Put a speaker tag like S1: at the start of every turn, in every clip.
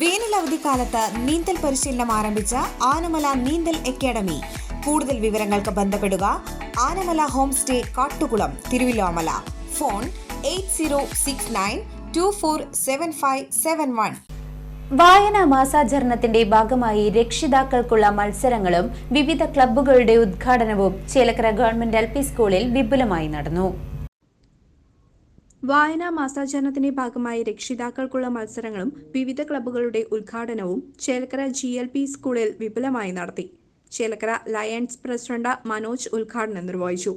S1: വേനൽ അവധിക്കാലത്ത് നീന്തൽ പരിശീലനം ആരംഭിച്ച ആനമല നീന്തൽ അക്കാദമി. കൂടുതൽ വിവരങ്ങൾക്ക് ബന്ധപ്പെടുക Anamala home stay Kattukulam Thiruvillwamala. Phone eight
S2: വായനാ മാസാചരണത്തിന്റെ ഭാഗമായി രക്ഷിതാക്കൾക്കുള്ള മത്സരങ്ങളും വിവിധ ക്ലബ്ബുകളുടെ ഉദ്ഘാടനവും ചേലക്കര ഗവൺമെന്റ് എൽ സ്കൂളിൽ വിപുലമായി നടന്നു.
S3: വായനാ മാസാചരണത്തിന്റെ ഭാഗമായി രക്ഷിതാക്കൾക്കുള്ള മത്സരങ്ങളും വിവിധ ക്ലബ്ബുകളുടെ ഉദ്ഘാടനവും ചേലക്കര ജി എൽ പി സ്കൂളിൽ വിപുലമായി നടത്തി. ചേലക്കര ലയൺസ് പ്രസിഡന്റ് മനോജ് ഉദ്ഘാടനം നിർവഹിച്ചു.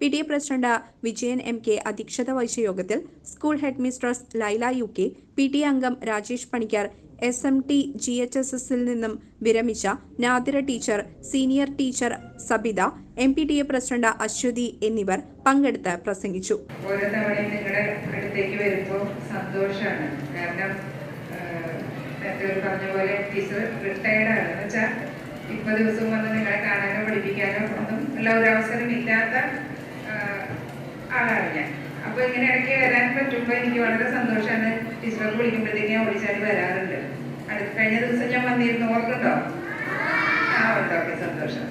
S3: P T A president Vijayan M K അധ്യക്ഷത വഹിച്ച യോഗത്തിൽ school head mistress Laila U K P T A അംഗം Rajesh Panicker S M T G H S എസിൽ നിന്നും വിരമിച്ച Nadira teacher senior teacher Sabitha M P T A president Aswathi എന്നിവർ പങ്കെടുത്ത് പ്രസംഗിച്ചു.
S4: അടുത്തേക്ക് വരുമ്പോൾ കാരണം പറഞ്ഞ പോലെ ഇപ്പൊ ദിവസം വന്ന് നിങ്ങളെ കാണാനോ പഠിപ്പിക്കാനോ ഒന്നും ഉള്ള ഒരു അവസരം ഇല്ലാത്ത ആളാണ് ഞാൻ അപ്പൊ ഇങ്ങനെ ഇടയ്ക്ക് വരാൻ പറ്റുമ്പോൾ എനിക്ക് വളരെ സന്തോഷമാണ് ടീച്ചറൊക്കെ വിളിക്കുമ്പോഴത്തേക്ക് ഞാൻ ഓടിച്ചാടി വരാറുണ്ട്. അടുത്ത കഴിഞ്ഞ ദിവസം ഞാൻ വന്നിരുന്നു ഓർക്കുണ്ടോ ആ ഉണ്ട് ഓക്കെ സന്തോഷം.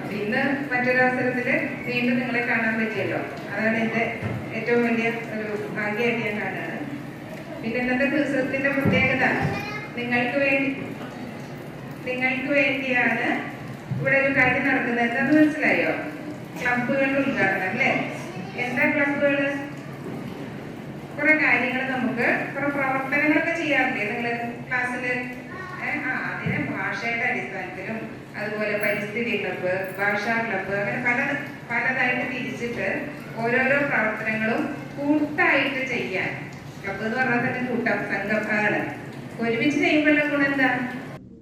S4: അപ്പൊ ഇന്ന് മറ്റൊരവസരത്തിൽ വീണ്ടും നിങ്ങളെ കാണാൻ പറ്റിയല്ലോ. അതാണ് എന്റെ ഏറ്റവും വലിയ ഒരു ഭാഗ്യമായിട്ട് ഞാൻ കാണുന്നത്. പിന്നെ ഇന്നത്തെ ദിവസത്തിന്റെ പ്രത്യേകത നിങ്ങൾക്ക് വേണ്ടി നിങ്ങൾക്ക് വേണ്ടിയാണ് ഇവിടെ ഒരു കാര്യം നടക്കുന്നത്. എന്താന്ന് മനസ്സിലായോ? ക്ലബുകളുടെ ഉദ്ഘാടനം അല്ലേ? എന്താ ക്ലബുകൾ കുറെ കാര്യങ്ങൾ നമുക്ക് കുറെ പ്രവർത്തനങ്ങളൊക്കെ ചെയ്യാറില്ലേ നിങ്ങൾ ആ അതിന് ഭാഷയുടെ അടിസ്ഥാനത്തിലും അതുപോലെ പരിസ്ഥിതി ക്ലബ്ബ് ഭാഷാ ക്ലബ്ബ് അങ്ങനെ പല പലതായിട്ട് തിരിച്ചിട്ട് ഓരോരോ പ്രവർത്തനങ്ങളും കൂട്ടായിട്ട് ചെയ്യാൻ. ക്ലബ്ബ് എന്ന് പറഞ്ഞാൽ തന്നെ കൂട്ടം സംഘമാണ് ഒരുമിച്ച് ചെയ്യുമ്പോഴുള്ള ഗുണം എന്താ?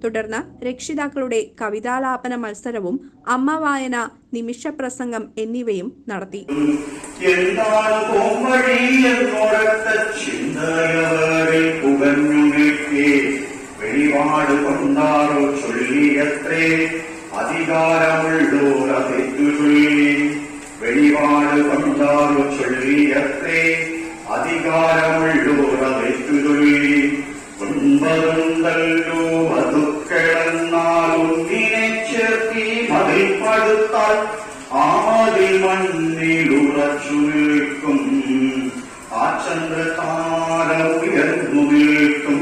S3: തുടർന്ന് രക്ഷിതാക്കളുടെ കവിതാലാപന മത്സരവും അമ്മ വായന നിമിഷ പ്രസംഗം എന്നിവയും നടത്തി
S5: വെളിപാട് കൊണ്ടാറോ ചൊല്ലിയത്രേ അധികാരമുള്ളോർ അതെറ്റു ചേർത്തി മതിൽ പടുത്താൽ ആമതിൽ മണ്ണിലുറച്ചു നിൽക്കും. ആ ചന്ദ്രതാര ഉയർന്നു നിൽക്കും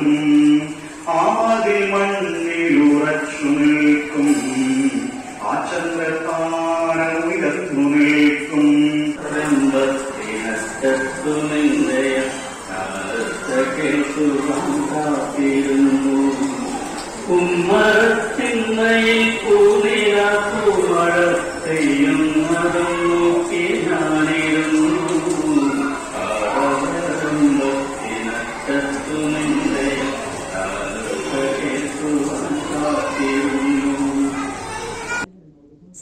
S5: ആമതിൽ മണ്ണിലുറച്ചു നിൽക്കും. ആ ചന്ദ്രതാര ഉയർന്നു നിൽക്കും നിന്നയ കാലത്ത് കേൾക്കുവാൻ കാത്തിരുന്നു ഉമ്മറത്തിന്നയിൽ